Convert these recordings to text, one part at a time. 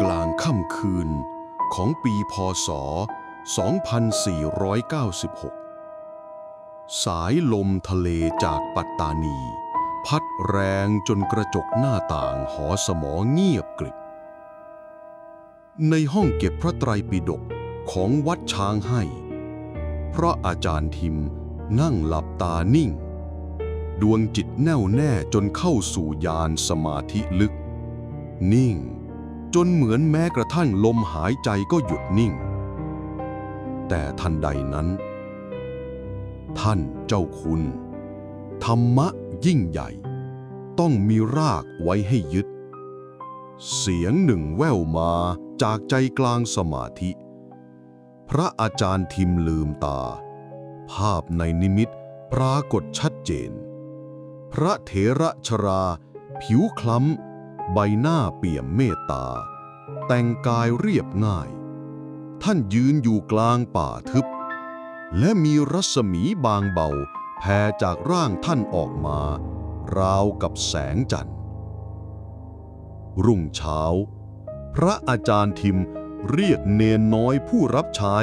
กลางค่ำคืนของปีพศ 2496 สายลมทะเลจากปัตตานี พัดแรงจนกระจกหน้าต่างหอสมอเงียบกริบ ในห้องเก็บพระไตรปิฎกของวัดช้างให้ พระอาจารย์ทิมนั่งหลับตานิ่ง ดวงจิตแน่วแน่จนเข้าสู่ยานสมาธิลึก นิ่ง จนเหมือนแม้กระทั่งลมหายใจก็หยุดนิ่ง แต่ทันใดนั้น ท่านเจ้าคุณ ธรรมะยิ่งใหญ่ ต้องมีรากไว้ให้ยึด เสียงหนึ่งแว่วมาจากใจกลางสมาธิ พระอาจารย์ทิมลืมตา ภาพในนิมิตปรากฏชัดเจน พระเถระชรา ผิวคล้ำ ใบหน้าเปี่ยมเมตตา แต่งกายเรียบง่าย ท่านยืนอยู่กลางป่าทึบ และมีรัศมีบางเบาแผ่จากร่างท่านออกมา ราวกับแสงจันทร์ รุ่งเช้า พระอาจารย์ทิมเรียกเนนน้อยผู้รับใช้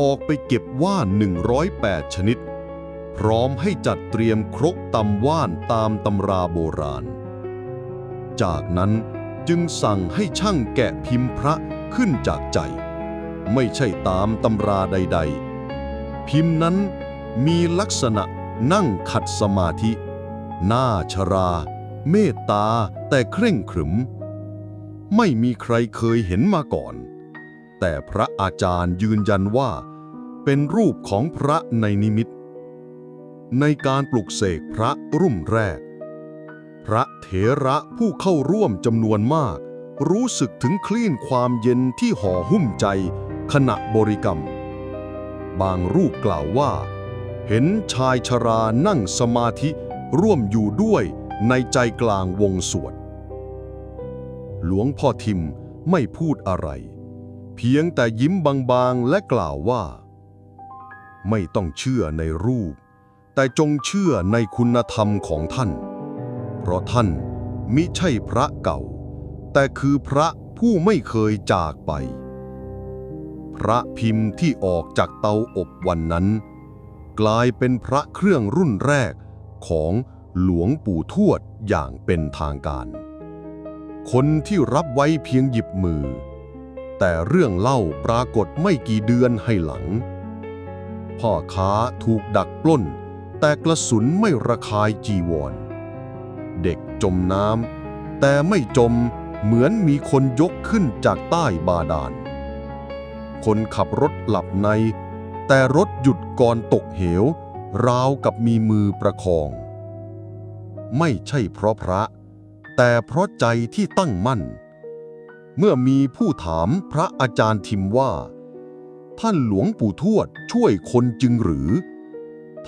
ออกไปเก็บว่าน 108 ชนิด พร้อมให้จัดเตรียมครกตำว่านตามตำราโบราณ จากนั้นจึงสั่งให้ช่างแกะพิมพ์พระขึ้นจากใจ ไม่ใช่ตามตำราใด ๆ พิมพ์นั้นมีลักษณะนั่งขัดสมาธิ หน้าชรา เมตตาแต่เคร่งขรึม ไม่มีใครเคยเห็นมาก่อน แต่พระอาจารย์ยืนยันว่า เป็นรูปของพระในนิมิต ในการปลุกเสกพระรุ่มแรก พระเถระผู้เข้าร่วมจำนวนมาก รู้สึกถึงคลื่นความเย็นที่ห่อหุ้มใจ ขณะบริกรรม บางรูปกล่าวว่า เห็นชายชรานั่งสมาธิร่วมอยู่ด้วยในใจกลางวงสวด หลวงพ่อทิมไม่พูดอะไร เพียงแต่ยิ้มบางๆและกล่าวว่า ไม่ต้องเชื่อในรูป แต่จงเชื่อในคุณธรรมของท่าน เพราะท่านมิใช่พระเก่า แต่คือพระผู้ไม่เคยจากไป พระพิมพ์ที่ออกจากเตาอบวันนั้น กลายเป็นพระเครื่องรุ่นแรกของหลวงปู่ทวดอย่างเป็นทางการ คนที่รับไว้เพียงหยิบมือ แต่เรื่องเล่าปรากฏไม่กี่เดือนให้หลัง พ่อค้าถูกดักปล้น แต่กระสุนไม่ระคายจีวร เด็กจมน้ำแต่ไม่จมเหมือนมีคนยกขึ้นจากใต้บาดาล คนขับรถหลับใน แต่รถหยุดก่อนตกเหว ราวกับมีมือประคอง ไม่ใช่เพราะพระ แต่เพราะใจที่ตั้งมั่น เมื่อมีผู้ถามพระอาจารย์ทิมว่า ท่านหลวงปู่ทวดช่วยคนจึงหรือ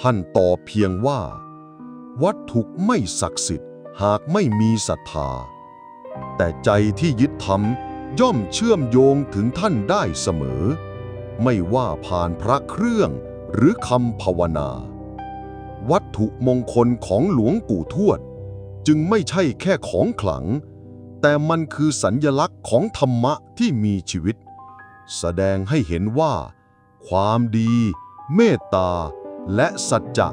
ท่านตอบเพียงว่า วัตถุไม่ศักดิ์สิทธิ์ หากไม่มีศรัทธา แต่ใจที่ยึดธรรมย่อมเชื่อมโยงถึงท่านได้เสมอ ไม่ว่าผ่านพระเครื่องหรือคำภาวนา วัตถุมงคลของหลวงปู่ทวด จึงไม่ใช่แค่ของขลัง แต่มันคือสัญญลักษณ์ของธรรมะที่มีชีวิต แสดงให้เห็นว่า ความดี เมตตา และสัจจะ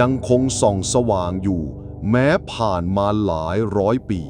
ยังคงส่องสว่างอยู่ แม้ผ่านมาหลายร้อยปี